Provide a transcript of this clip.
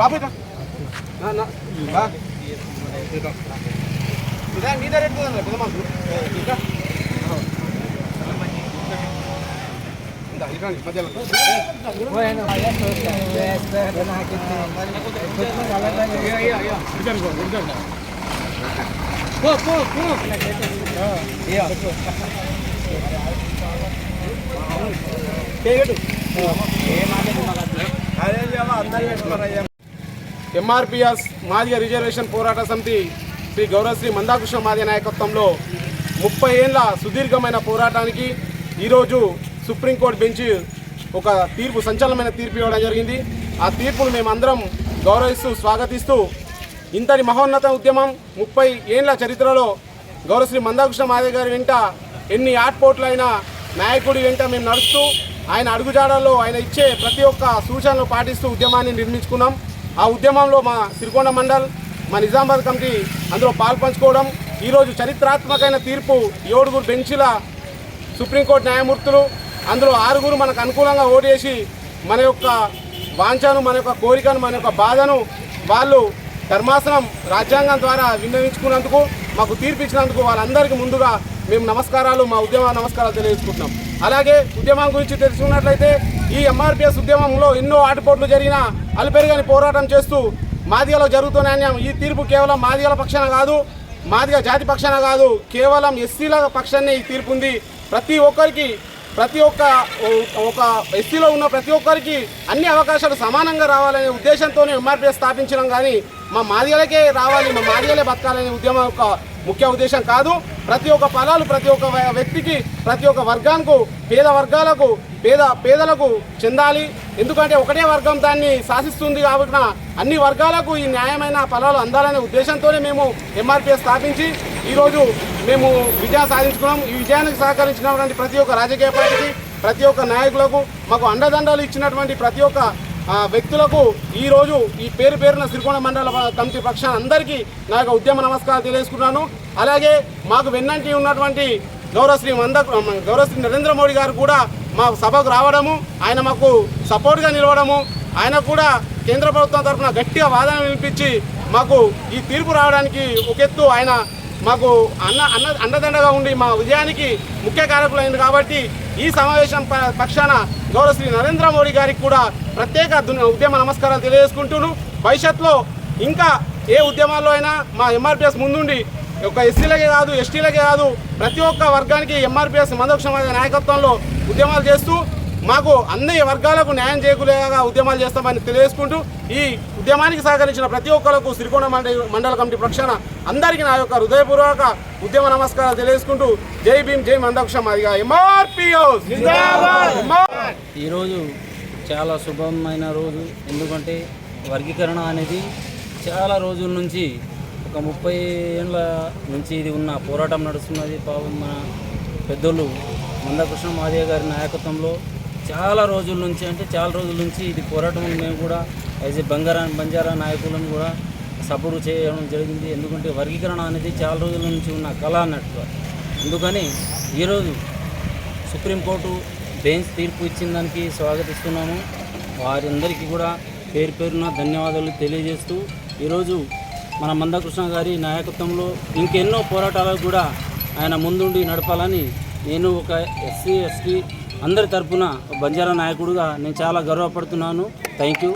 బాబు ఇట్రా. నా, నా, బా. ఇదా మీ దగ్గర ఎట్టుకుందా పెద్ద మనుషులు ఇంకా ఇందా, ఇట్రా, మధ్యలో ఎంఆర్పిఎస్ మాదిగ రిజర్వేషన్ పోరాట సమితి శ్రీ గౌరవశ్రీ మందాకృష్ణ మాదిగ నాయకత్వంలో ముప్పై ఏళ్ళ సుదీర్ఘమైన పోరాటానికి ఈరోజు సుప్రీంకోర్టు బెంచ్ ఒక తీర్పు సంచలనమైన తీర్పు ఇవ్వడం జరిగింది. ఆ తీర్పును మేమందరం గౌరవిస్తూ స్వాగతిస్తూ ఇంతటి మహోన్నత ఉద్యమం ముప్పై ఏళ్ళ చరిత్రలో గౌరవశ్రీ మందాకృష్ణ మాదిగ గారి వెంట ఎన్ని ఆట్పోట్లైనా నాయకుడి వెంట మేము నడుస్తూ ఆయన అడుగుజాడల్లో ఆయన ఇచ్చే ప్రతి ఒక్క సూచనలు పాటిస్తూ ఉద్యమాన్ని నిర్మించుకున్నాం. ఆ ఉద్యమంలో మా సిరికొండ మండల్ మా నిజామాబాద్ కమిటీ అందులో పాల్పంచుకోవడం ఈరోజు చరిత్రాత్మకమైన తీర్పు ఏడుగురు బెంచ్ల సుప్రీంకోర్టు న్యాయమూర్తులు అందులో ఆరుగురు మనకు అనుకూలంగా ఓటేసి మన యొక్క వాంఛను మన యొక్క కోరికను మన యొక్క బాధను వాళ్ళు ధర్మాసనం రాజ్యాంగం ద్వారా విన్నవించుకున్నందుకు మాకు తీర్పు ఇచ్చినందుకు వాళ్ళందరికీ ముందుగా మేము నమస్కారాలు మా ఉద్యమ నమస్కారాలు తెలియజేసుకుంటున్నాం. అలాగే ఉద్యమం గురించి తెలుసుకున్నట్లయితే ఈ ఎంఆర్పిఎస్ ఉద్యమంలో ఎన్నో ఆటపోట్లు జరిగిన అలిపెరుగని పోరాటం చేస్తూ మాదిగలో జరుగుతున్న అన్యాయం. ఈ తీర్పు కేవలం మాదిగల పక్షాన కాదు మాదిగ జాతి పక్షాన కాదు కేవలం ఎస్సీల పక్షాన్నే ఈ తీర్పు ఉంది. ప్రతి ఒక్కరికి ప్రతి ఒక్క ఒక ఎస్సీలో ఉన్న ప్రతి ఒక్కరికి అన్ని అవకాశాలు సమానంగా రావాలనే ఉద్దేశంతోనే ఎంఆర్పిఎస్ స్థాపించడం కానీ మా మాదిగలకే రావాలి మా మాదిగలే బతకాలనే ఉద్యమం యొక్క ముఖ్య ఉద్దేశం కాదు ప్రతి ఒక్క ఫలాలు ప్రతి ఒక్క వ్యక్తికి ప్రతి ఒక్క వర్గానికి పేద వర్గాలకు పేద పేదలకు చెందాలి. ఎందుకంటే ఒకటే వర్గం దాన్ని శాసిస్తుంది కాబట్టి అన్ని వర్గాలకు ఈ న్యాయమైన ఫలాలు అందాలనే ఉద్దేశంతోనే మేము ఎంఆర్పిఎస్ స్థాపించి ఈరోజు మేము విజయం సాధించుకున్నాం. ఈ విజయానికి సహకరించినటువంటి ప్రతి ఒక్క రాజకీయ పార్టీకి ప్రతి ఒక్క నాయకులకు మాకు అండదండలు ఇచ్చినటువంటి ప్రతి ఒక్క వ్యక్తులకు ఈరోజు ఈ పేరు పేరున సిరికోణ మండల కమిటీ పక్షాన అందరికీ నా యొక్క ఉద్యమ నమస్కారం తెలియజేసుకున్నాను అలాగే మాకు వెన్నంటి ఉన్నటువంటి గౌరవశ్రీ మంద గౌరవశ్రీ నరేంద్ర మోడీ గారు కూడా మా సభకు రావడము ఆయన మాకు సపోర్ట్గా నిలవడము ఆయన కూడా కేంద్ర ప్రభుత్వం తరఫున గట్టిగా వాదన వినిపించి మాకు ఈ తీర్పు రావడానికి ఒక ఎత్తు ఆయన మాకు అన్న అన్న అండదండగా ఉండి మా విజయానికి ముఖ్య కారకులైంది కాబట్టి ఈ సమావేశం పక్షాన గౌరవ శ్రీ నరేంద్ర మోడీ గారికి కూడా ప్రత్యేక ఉద్యమ నమస్కారాలు తెలియజేసుకుంటూను. భవిష్యత్తులో ఇంకా ఏ ఉద్యమాల్లో అయినా మా ఎంఆర్పిఎస్ ముందుండి ఒక ఎస్సీలకే కాదు ఎస్టీలకే కాదు ప్రతి ఒక్క వర్గానికి ఎంఆర్పిఎస్ మందక్ష నాయకత్వంలో ఉద్యమాలు చేస్తూ మాకు అన్ని వర్గాలకు న్యాయం చేకూరేగా ఉద్యమాలు చేస్తామని తెలియజేసుకుంటూ ఈ ఉద్యమానికి సహకరించిన ప్రతి ఒక్కరికి సిరికొండ మండలి మండల కమిటీ పక్షాన అందరికీ నా యొక్క హృదయపూర్వక ఉద్యమ నమస్కారాలు తెలియజేసుకుంటూ జై భీమ్ జై మందక్షం. అదిగా ఈరోజు చాలా శుభమైన రోజు. ఎందుకంటే వర్గీకరణ అనేది చాలా రోజుల నుంచి ఒక ముప్పై ఏళ్ళ నుంచి ఇది ఉన్న పోరాటం నడుస్తున్నది. పాపం మన పెద్దోళ్ళు మందకృష్ణ మాదేవ్ గారి నాయకత్వంలో చాలా రోజుల నుంచి అంటే చాలా రోజుల నుంచి ఇది పోరాటం మేము కూడా యాజ్ ఏ బంగారా బంజారా నాయకులను కూడా సపోర్ట్ చేయడం జరిగింది. ఎందుకంటే వర్గీకరణ అనేది చాలా రోజుల నుంచి ఉన్న కళ అన్నట్టుగా. అందుకని ఈరోజు సుప్రీంకోర్టు బెంచ్ తీర్పు ఇచ్చిన దానికి స్వాగతిస్తున్నాము. వారందరికీ కూడా పేరు పేరున ధన్యవాదాలు తెలియజేస్తూ ఈరోజు మన మందకృష్ణ గారి నాయకత్వంలో ఇంకెన్నో పోరాటాలకు కూడా ఆయన ముందుండి నడపాలని నేను ఒక ఎస్సీ ఎస్టీ అందరి తరఫున బంజారా నాయకుడుగా నేను చాలా గర్వపడుతున్నాను. Thank you